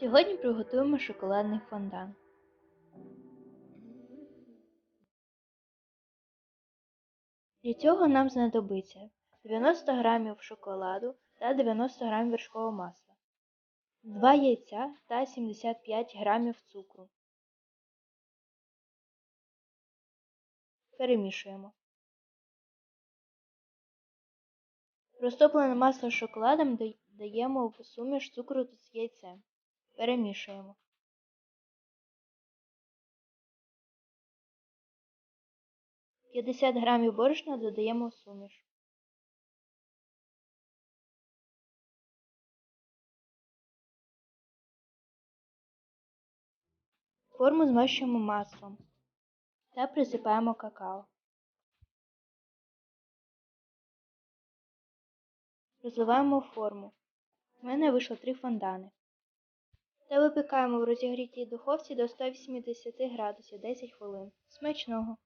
Сьогодні приготуємо шоколадний фондан. Для цього нам знадобиться 90 г шоколаду та 90 г вершкового масла, 2 яйця та 75 г цукру. Перемішуємо. Розтоплене масло з шоколадом додаємо в суміш цукру з яйцем. Перемішуємо. П'ятдесят грамів борошна додаємо в суміш. Форму змащуємо маслом та присипаємо какао. Розливаємо форму. У мене вийшло три фондани. Та випікаємо в розігрітій духовці до 180 градусів 10 хвилин. Смачного!